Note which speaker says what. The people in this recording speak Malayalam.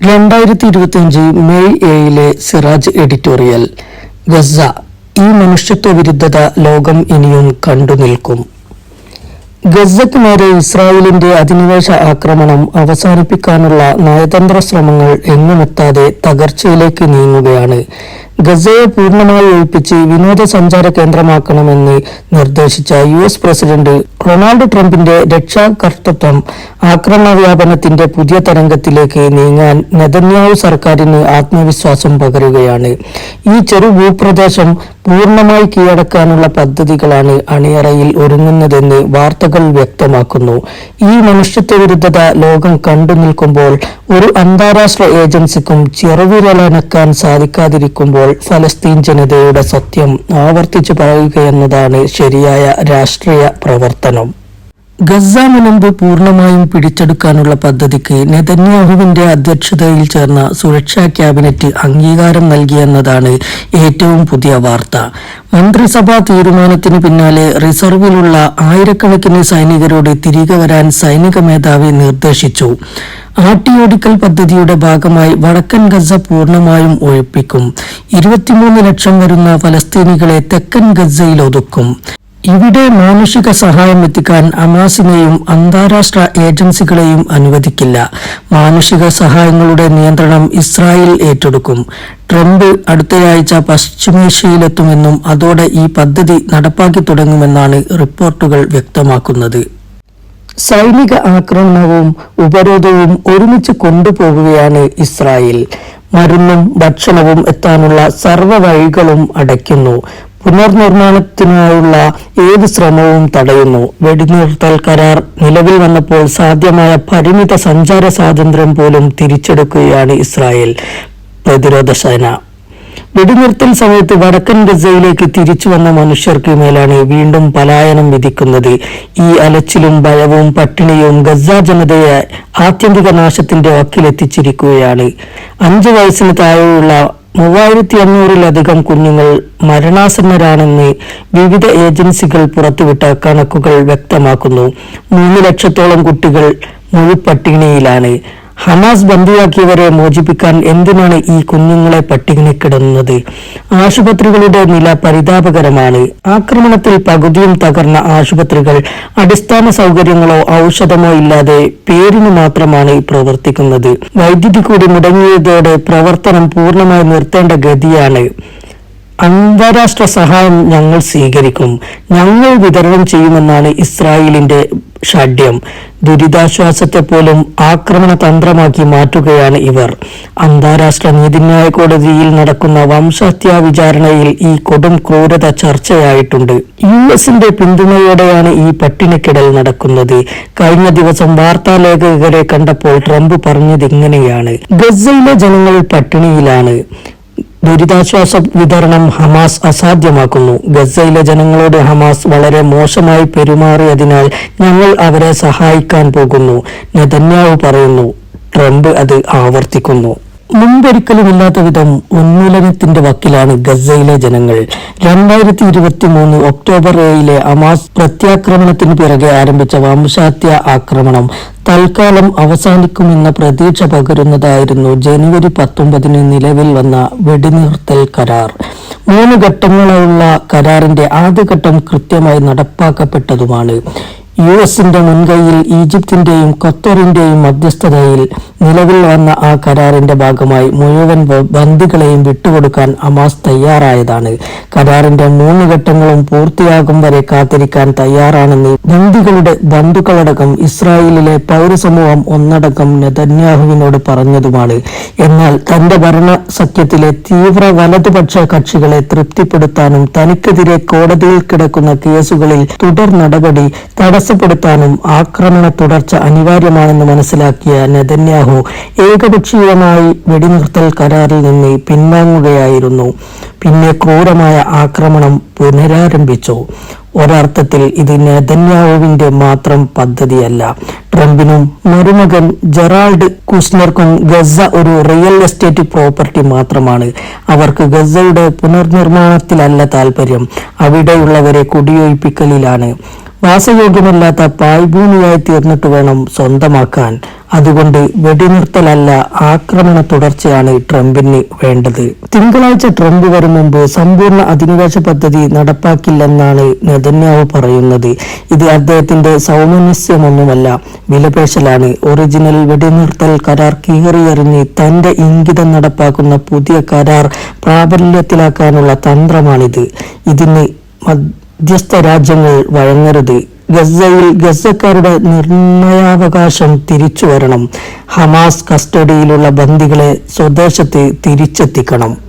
Speaker 1: രണ്ടായിരത്തി ഇരുപത്തിയഞ്ച് മെയ് ഏഴിലെ സിറാജ് എഡിറ്റോറിയൽ ഗസ ഈ മനുഷ്യത്വ വിരുദ്ധത ലോകം ഇനിയും കണ്ടു നിൽക്കും ഗസയ്ക്ക് നേരെ ഇസ്രായേലിന്റെ അധിനിവേശ ആക്രമണം അവസാനിപ്പിക്കാനുള്ള നയതന്ത്ര ശ്രമങ്ങൾ എങ്ങുമെത്താതെ തകർച്ചയിലേക്ക് നീങ്ങുകയാണ്. ഗസയെ പൂർണമായി ഒഴിപ്പിച്ച് വിനോദസഞ്ചാര കേന്ദ്രമാക്കണമെന്ന് നിർദ്ദേശിച്ച യു എസ് പ്രസിഡന്റ് ഡൊണാൾഡ് ട്രംപിന്റെ രക്ഷാകർത്തൃത്വം ആക്രമണ വ്യാപനത്തിന്റെ പുതിയ തരംഗത്തിലേക്ക് നീങ്ങാൻ നെതന്യാഹു സർക്കാരിന് ആത്മവിശ്വാസം പകരുകയാണ്. ഈ ചെറു ഭൂപ്രദേശം പൂർണമായി കീഴടക്കാനുള്ള പദ്ധതികളാണ് അണിയറയിൽ ഒരുങ്ങുന്നതെന്ന് വാർത്തകൾ വ്യക്തമാക്കുന്നു. ഈ മനുഷ്യത്വ വിരുദ്ധത ലോകം കണ്ടു നിൽക്കുമ്പോൾ ഒരു അന്താരാഷ്ട്ര ഏജൻസിക്കും ചെറുവിരലനക്കാൻ സാധിക്കാതിരിക്കുമ്പോൾ ഫലസ്തീൻ ജനതയുടെ സത്യം ആവർത്തിച്ചു പറയുകയെന്നതാണ് ശരിയായ രാഷ്ട്രീയ പ്രവർത്തനം. ഗസ മുനമ്പ് പൂർണമായും പിടിച്ചെടുക്കാനുള്ള പദ്ധതിക്ക് നെതന്യാഹുവിന്റെ അധ്യക്ഷതയിൽ ചേർന്ന സുരക്ഷാ ക്യാബിനറ്റ് അംഗീകാരം നൽകിയെന്നതാണ് ഏറ്റവും പുതിയ വാർത്ത. മന്ത്രിസഭാ തീരുമാനത്തിന് പിന്നാലെ റിസർവിലുള്ള ആയിരക്കണക്കിന് സൈനികരോട് തിരികെ വരാൻ സൈനിക മേധാവി നിർദ്ദേശിച്ചു. ആട്ടിയോടിക്കൽ പദ്ധതിയുടെ ഭാഗമായി വടക്കൻ ഗസ പൂർണമായും ഒഴിപ്പിക്കും. ഇരുപത്തിമൂന്ന് ലക്ഷം വരുന്ന ഫലസ്തീനികളെ തെക്കൻ ഗസയിൽ ഒതുക്കും. ഇവിടെ മാനുഷിക സഹായം എത്തിക്കാൻ അമാസിനെയും അന്താരാഷ്ട്ര ഏജൻസികളെയും അനുവദിക്കില്ല. മാനുഷിക സഹായങ്ങളുടെ നിയന്ത്രണം ഇസ്രായേൽ ഏറ്റെടുക്കും. ട്രംപ് അടുത്തയാഴ്ച പശ്ചിമേഷ്യയിലെത്തുമെന്നും അതോടെ ഈ പദ്ധതി നടപ്പാക്കി തുടങ്ങുമെന്നാണ് റിപ്പോർട്ടുകൾ വ്യക്തമാക്കുന്നത്. സൈനിക ആക്രമണവും ഉപരോധവും ഒരുമിച്ച് കൊണ്ടുപോകുകയാണ് ഇസ്രായേൽ. മരുന്നും ഭക്ഷണവും എത്താനുള്ള സർവ വഴികളും അടയ്ക്കുന്നു. പുനർനിർമ്മാണത്തിനായുള്ള ഏത് ശ്രമവും തടയുന്നു. വെടിനിർത്തൽ കരാർ നിലവിൽ വന്നപ്പോൾ സാധ്യമായ പരിമിത സഞ്ചാര സ്വാതന്ത്ര്യം പോലും തിരിച്ചെടുക്കുകയാണ് ഇസ്രായേൽ പ്രതിരോധ സേന. വെടിനിർത്തൽ സമയത്ത് വടക്കൻ ഗസയിലേക്ക് തിരിച്ചു വന്ന മനുഷ്യർക്ക് മേലാണ് വീണ്ടും പലായനം വിധിക്കുന്നത്. ഈ അലച്ചിലും ഭയവും പട്ടിണിയും ഗസ ജനതയെ ആത്യന്തിക നാശത്തിന്റെ വക്കിലെത്തിച്ചിരിക്കുകയാണ്. അഞ്ചു വയസ്സിന് താഴെയുള്ള മൂവായിരത്തി അഞ്ഞൂറിലധികം കുഞ്ഞുങ്ങൾ മരണാസന്നരാണെന്ന് വിവിധ ഏജൻസികൾ പുറത്തുവിട്ട കണക്കുകൾ വ്യക്തമാക്കുന്നു. മൂന്ന് ലക്ഷത്തോളം കുട്ടികൾ മുഴുപട്ടിണിയിലാണ് ഹമാസ് ബന്ദിയാക്കിയവരെ മോചിപ്പിക്കാൻ എന്തിനാണ് ഈ കുഞ്ഞുങ്ങളെ പട്ടികനെ കിടന്നത്? ആശുപത്രികളുടെ നില പരിതാപകരമാണ്. ആക്രമണത്തിൽ പകുതിയും തകർന്ന ആശുപത്രികൾ അടിസ്ഥാന സൗകര്യങ്ങളോ ഔഷധമോ ഇല്ലാതെ പേരിന് മാത്രമാണ് പ്രവർത്തിക്കുന്നത്. വൈദ്യുതി കൂടി മുടങ്ങിയതോടെ പ്രവർത്തനം പൂർണമായി നിർത്തേണ്ട ഗതിയാണ്. അന്താരാഷ്ട്ര സഹായം ഞങ്ങൾ സ്വീകരിക്കും. ഞങ്ങൾ വിതരണം ചെയ്യുമെന്നാണ് ഇസ്രായേലിന്റെ ഷഡ്യം. ദുരിതാശ്വാസത്തെ പോലും ആക്രമണ തന്ത്രമാക്കി മാറ്റുകയാണ് ഇവർ. അന്താരാഷ്ട്ര നീതിന്യായ കോടതിയിൽ നടക്കുന്ന വംശഹത്യാ വിചാരണയിൽ ഈ കൊടും ക്രൂരത ചർച്ചയായിട്ടുണ്ട്. യു എസിന്റെ പിന്തുണയോടെയാണ് ഈ പട്ടിണിക്കിടൽ നടക്കുന്നത്. കഴിഞ്ഞ ദിവസം വാർത്താ ലേഖകരെ കണ്ടപ്പോൾ ട്രംപ് പറഞ്ഞത് ഇങ്ങനെയാണ് ഗസയിലെ ജനങ്ങൾ പട്ടിണിയിലാണ്. ദുരിതാശ്വാസ വിതരണം ഹമാസ് അസാധ്യമാക്കുന്നു. ഗസയിലെ ജനങ്ങളോട് ഹമാസ് വളരെ മോശമായി പെരുമാറിയതിനാൽ ഞങ്ങൾ അവരെ സഹായിക്കാൻ പോകുന്നു. നെതന്യാവ് പറയുന്നു ട്രംപ് അത് ആവർത്തിക്കുന്നു. മുമ്പൊരിക്കലുമില്ലാത്ത വിധം ഉന്മൂലനത്തിന്റെ വക്കിലാണ് ഗസയിലെ ജനങ്ങൾ. രണ്ടായിരത്തി ഇരുപത്തി മൂന്ന് ഒക്ടോബർ ഏഴിലെ അമാസ് പ്രത്യാക്രമണത്തിന് പിറകെ ആരംഭിച്ച വംശഹത്യ ആക്രമണം തൽക്കാലം അവസാനിക്കുമെന്ന പ്രതീക്ഷ പകരുന്നതായിരുന്നു ജനുവരി പത്തൊമ്പതിന് നിലവിൽ വന്ന വെടിനിർത്തൽ കരാർ. മൂന്ന് ഘട്ടങ്ങളുള്ള കരാറിന്റെ ആദ്യഘട്ടം കൃത്യമായി നടപ്പാക്കപ്പെട്ടതുമാണ്. യു എസിന്റെ മുൻകൈയിൽ ഈജിപ്തിന്റെയും ഖത്തറിന്റെയും മധ്യസ്ഥതയിൽ നിലവിൽ വന്ന ആ കരാറിന്റെ ഭാഗമായി മുഴുവൻ ബന്ദികളെയും വിട്ടുകൊടുക്കാൻ അമാസ് തയ്യാറായതാണ്. കരാറിന്റെ മൂന്ന് ഘട്ടങ്ങളും പൂർത്തിയാകും വരെ കാത്തിരിക്കാൻ തയ്യാറാണെന്ന് ബന്ദികളുടെ ബന്ധുക്കളടക്കം ഇസ്രായേലിലെ പൗരസമൂഹം ഒന്നടക്കം നെതന്യാഹുവിനോട് പറഞ്ഞതുമാണ്. എന്നാൽ തന്റെ ഭരണ സഖ്യത്തിലെ തീവ്ര വലതുപക്ഷ കക്ഷികളെ തൃപ്തിപ്പെടുത്താനും തനിക്കെതിരെ കോടതിയിൽ കിടക്കുന്ന കേസുകളിൽ തുടർ നടപടി തടസ്സപ്പെടുത്താനും ആക്രമണ തുടർച്ച അനിവാര്യമാണെന്ന് മനസ്സിലാക്കിയ നെതന്യാഹു ഏകപക്ഷീയമായി വെടിനിർത്തൽ കരാറിൽ നിന്ന് പിൻവാങ്ങുകയായിരുന്നു. പിന്നെ ക്രൂരമായ ആക്രമണം പുനരാരംഭിച്ചു. ഒരർത്ഥത്തിൽ ഇത് നെതന്യാഹുവിന്റെ മാത്രം പദ്ധതിയല്ല. ട്രംപിനും മരുമകൻ ജെറാൾഡ് കുസ്നർക്കും ഗസ ഒരു റിയൽ എസ്റ്റേറ്റ് പ്രോപ്പർട്ടി മാത്രമാണ്. അവർക്ക് ഗസയുടെ പുനർനിർമ്മാണത്തിലല്ല താല്പര്യം അവിടെയുള്ളവരെ കുടിയൊഴിപ്പിക്കലിലാണ്. വാസയോഗ്യമല്ലാത്ത പായ്ഭൂമിയായി തീർന്നിട്ട് വേണം സ്വന്തമാക്കാൻ. അതുകൊണ്ട് വെടിനിർത്തലല്ല ആക്രമണ തുടർച്ചയാണ് ട്രംപിന് വേണ്ടത്. തിങ്കളാഴ്ച ട്രംപ് വരും മുമ്പ് സമ്പൂർണ അധിനിവേശ പദ്ധതി നടപ്പാക്കില്ലെന്നാണ് നെതന്യാവ് പറയുന്നത്. ഇത് അദ്ദേഹത്തിന്റെ സൗമനസ്യമൊന്നുമല്ല. വിലപേശലാണ് ഒറിജിനൽ വെടിനിർത്തൽ കരാർ കീറിയെറിഞ്ഞ് തന്റെ ഇംഗിതം നടപ്പാക്കുന്ന പുതിയ കരാർ പ്രാബല്യത്തിലാക്കാനുള്ള തന്ത്രമാണിത്. ഇതിന് മധ്യസ്ഥ രാജ്യങ്ങൾ വഴങ്ങരുത്. ഗസയിൽ ഗസക്കാരുടെ നിർണയാവകാശം തിരിച്ചു വരണം ഹമാസ് കസ്റ്റഡിയിലുള്ള ബന്ദികളെ സ്വദേശത്ത് തിരിച്ചെത്തിക്കണം.